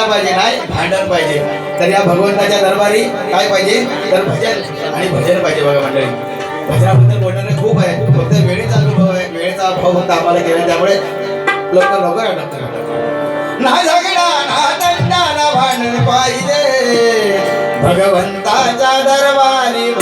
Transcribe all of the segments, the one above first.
काय पाहिजे नाही भांडण पाहिजे. तर या भगवंताच्या दरबारी काय पाहिजे? तर भजन आणि भजन पाहिजे बघा मंडळी. भजनाबद्दल बोलणारे खूप आहे फक्त वेळेचा अनुभव आहे. वेळेचा अभाव फक्त आम्हाला केला. त्यामुळे लवकर लवकर अडकतं ना झगडा ना दंडा ना भांडण पाहिजे. भगवंताच्या दरबारी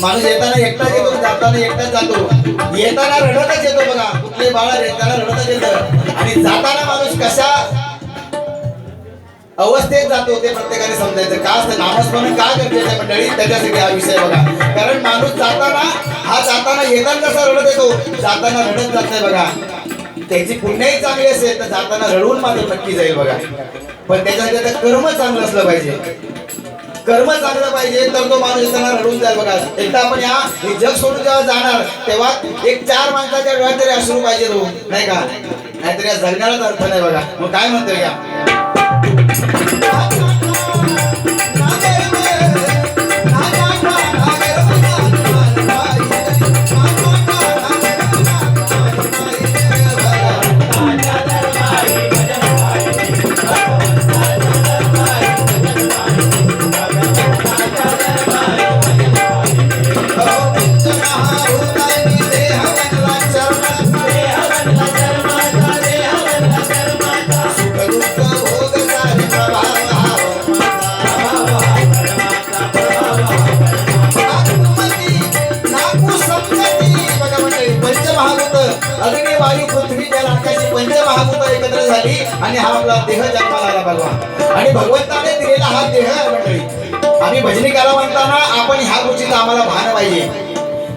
माणूस येताना एकटाच येतो जाताना एकटाच जातो. येताना रडतच येतो बघा. कुठले बाळा येताना रडतच येतं. आणि जाताना माणूस कशा अवस्थेत जातो ते प्रत्येकाने समजायचं. का असतं? नामस्मरण का गरजेचं आहे मंडळी? त्याच्यासाठी हा विषय बघा. कारण माणूस जाताना हा जाताना येताना कसा रडत येतो? जाताना रडत जात नाही बघा. त्याची पुण्याही चांगली असेल तर जाताना रडवून मात्र नक्की जाईल बघा. पण त्याच्यासाठी त्याचं कर्म चांगलं असलं पाहिजे. कर्म चांगलं पाहिजे तर तो माणूस त्यांना रडून जाईल बघा. एकदा आपण या जग सोडून जेव्हा जाणार तेव्हा एक चार माणसाच्या डोळ्यात तरी अश्रू पाहिजे हो, नाही का? नाहीतर या जगण्यालाच अर्थ नाही बघा. मग काय म्हणतोय या? आपला देह जन्माला आला भगवान. आणि भगवंताने दिलेला हा देह मंडळी. आम्ही भजनी करा म्हणताना आपण ह्या गोष्टीचं आम्हाला भान पाहिजे.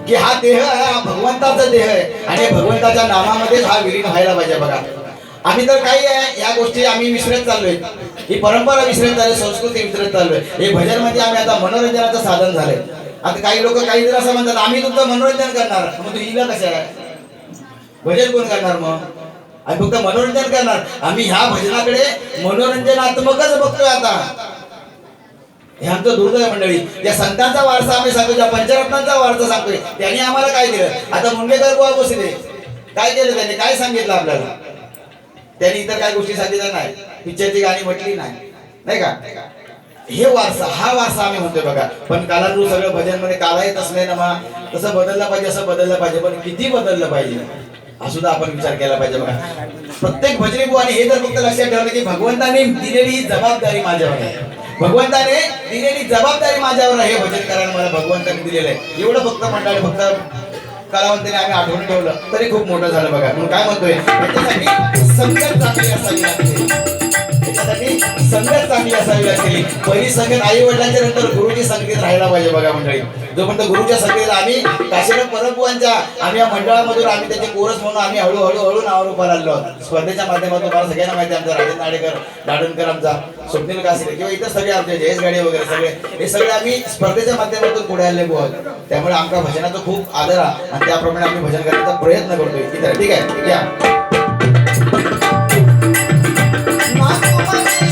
की हा देह आहे हा भगवंताचा देह आहे. आणि भगवंताच्या नामामध्येच हा विलीन व्हायला पाहिजे बघा. आम्ही तर काही आहे या गोष्टी आम्ही विसरत चाललोय. ही परंपरा विसरत चाललोय संस्कृती विसरत चाललोय. हे भजनमध्ये आम्ही आता मनोरंजनाचं साधन झालंय. आता काही लोक काही जर असं म्हणतात आम्ही तुमचं मनोरंजन करणार. मग तू हिला कसं आहे भजन कोण करणार मग? आम्ही फक्त मनोरंजन करणार. आम्ही ह्या भजनाकडे मनोरंजनात्मकच बघतोय आता. हे आमचं दुर्दैव मंडळी. या संतांचा वारसा आम्ही सांगतो ज्या पंचरत्नांचा वारसा सांगतोय त्यांनी आम्हाला काय केलं? आता मुंडेकर गोवा बसले. काय केलं त्यांनी? काय सांगितलं आपल्याला? त्यांनी इतर काय गोष्टी सांगितल्या नाही. पिक्चरची गाणी म्हटली नाही. नाही का? हे वारसा हा वारसा आम्ही म्हणतोय बघा. पण कालानुरूप सगळं भजनमध्ये काला येत असले ना तसं बदललं पाहिजे असं बदललं पाहिजे. पण किती बदललं पाहिजे? हा सुद्धा आपण विचार केला पाहिजे बघा. प्रत्येक भजनी बुवाने हे जर फक्त लक्षात ठेवलं की भगवंताने दिलेली ही जबाबदारी माझ्यावर आहे. भगवंताने दिलेली जबाबदारी माझ्यावर आहे भजन करायला मला भगवंताने दिलेलं आहे. एवढं फक्त मंडळी फक्त कलावंताने आम्ही आठवण ठेवलं. तरी खूप मोठं झालं बघा. म्हणून काय म्हणतोय? याच्यासाठी चांगली असावी लागते संगत चांगली असावी लागते पहिली संगत आई वडिलांच्या नंतर गुरुची संगतीत राहायला पाहिजे बघा मंडळी. जोपर्यंत गुरुच्या संगतीत आम्ही काशीराम परमबुवांच्या आम्ही या मंडळामधून आम्ही त्याचे कोरस म्हणून आम्ही हळूहळू हळू नावावर उभा राहिलो स्पर्धेच्या माध्यमातून मला सगळ्यांना माहिती आमचा राजेंद्र नाडेकर दाडणकर आमचा स्वप्नील कासरे किंवा इतर सगळे आमचे जयेश गाडे वगैरे सगळे हे सगळे आम्ही स्पर्धेच्या माध्यमातून पुढे आले बुवा त्यामुळे आमच्या भजनाचा खूप आदर आहे आणि त्याप्रमाणे आम्ही भजन करण्याचा प्रयत्न करतोय. इथे ठीक आहे? या.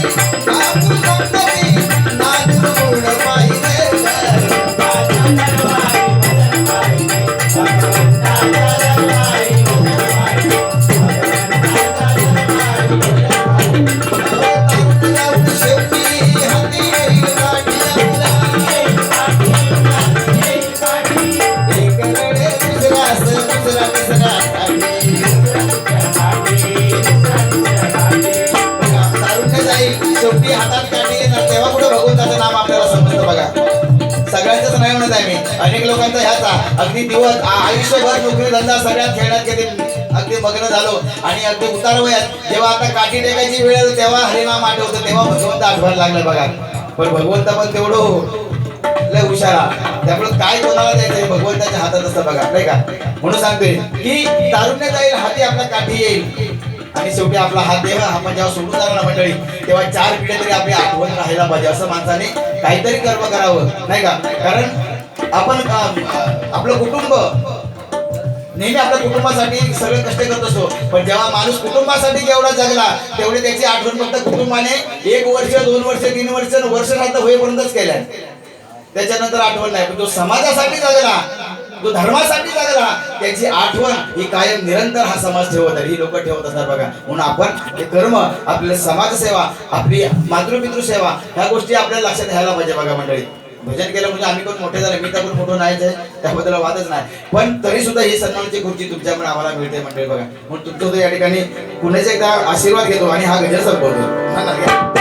Bye. आहे. मी अनेक लोकांचा ह्याचा अगदी दिवस आयुष्यभर नोकरी धंदा सगळ्यात खेळण्यात गेले. अगदी मग्न झालो आणि अगदी उतार वयात. जेव्हा आता काठी टेकायची वेळ आली, तेव्हा हरिनाम आठवतं तेव्हा भगवंत आठवायला लागलं बघा. पण भगवंत पण तेवढं हो. लय हुशारा. त्यामुळे काय कोणाला द्यायचं भगवंताच्या हातात असतं बघा नाही का? म्हणून सांगतोय की तारुण्य जाईल हाती आपला काठी येईल. आणि शेवटी आपला हात देवा आपण जेव्हा सोडून जाणार ना मंडळी तेव्हा चार पिढ्या तरी आपली आठवण राहायला पाहिजे. असं माणसाने काहीतरी कर्म करावं नाही का? कारण आपण आपलं कुटुंब. नेहमी आपल्या कुटुंबासाठी सगळे कष्ट करत असतो. पण जेव्हा माणूस कुटुंबासाठी जेवढा जगला तेवढी त्याची आठवण फक्त कुटुंबाने एक वर्ष दोन वर्ष तीन वर्ष वर्ष राहत होईपर्यंतच केल्या. त्याच्यानंतर आठवण नाही पण जो समाजासाठी जगला जो धर्मासाठी जगला त्याची आठवण ही कायम निरंतर हा समाज ठेवत आहे. ही लोक ठेवत असतात बघा. म्हणून आपण हे कर्म आपल्या समाजसेवा आपली मातृपितृ सेवा ह्या गोष्टी आपल्याला लक्षात घ्यायला पाहिजे बघा मंडळी. भजन केलं म्हणजे आम्ही पण मोठे झाले मी तर पण मोठं नाहीच आहे त्याबद्दल वादच नाही. पण तरी सुद्धा ही सन्मानाची खुर्ची तुमच्यामुळे आम्हाला मिळते मंडळी बघा. म्हणून तुमचं या ठिकाणी पुण्याचा एकदा आशीर्वाद घेतो आणि हा गजर संपवतो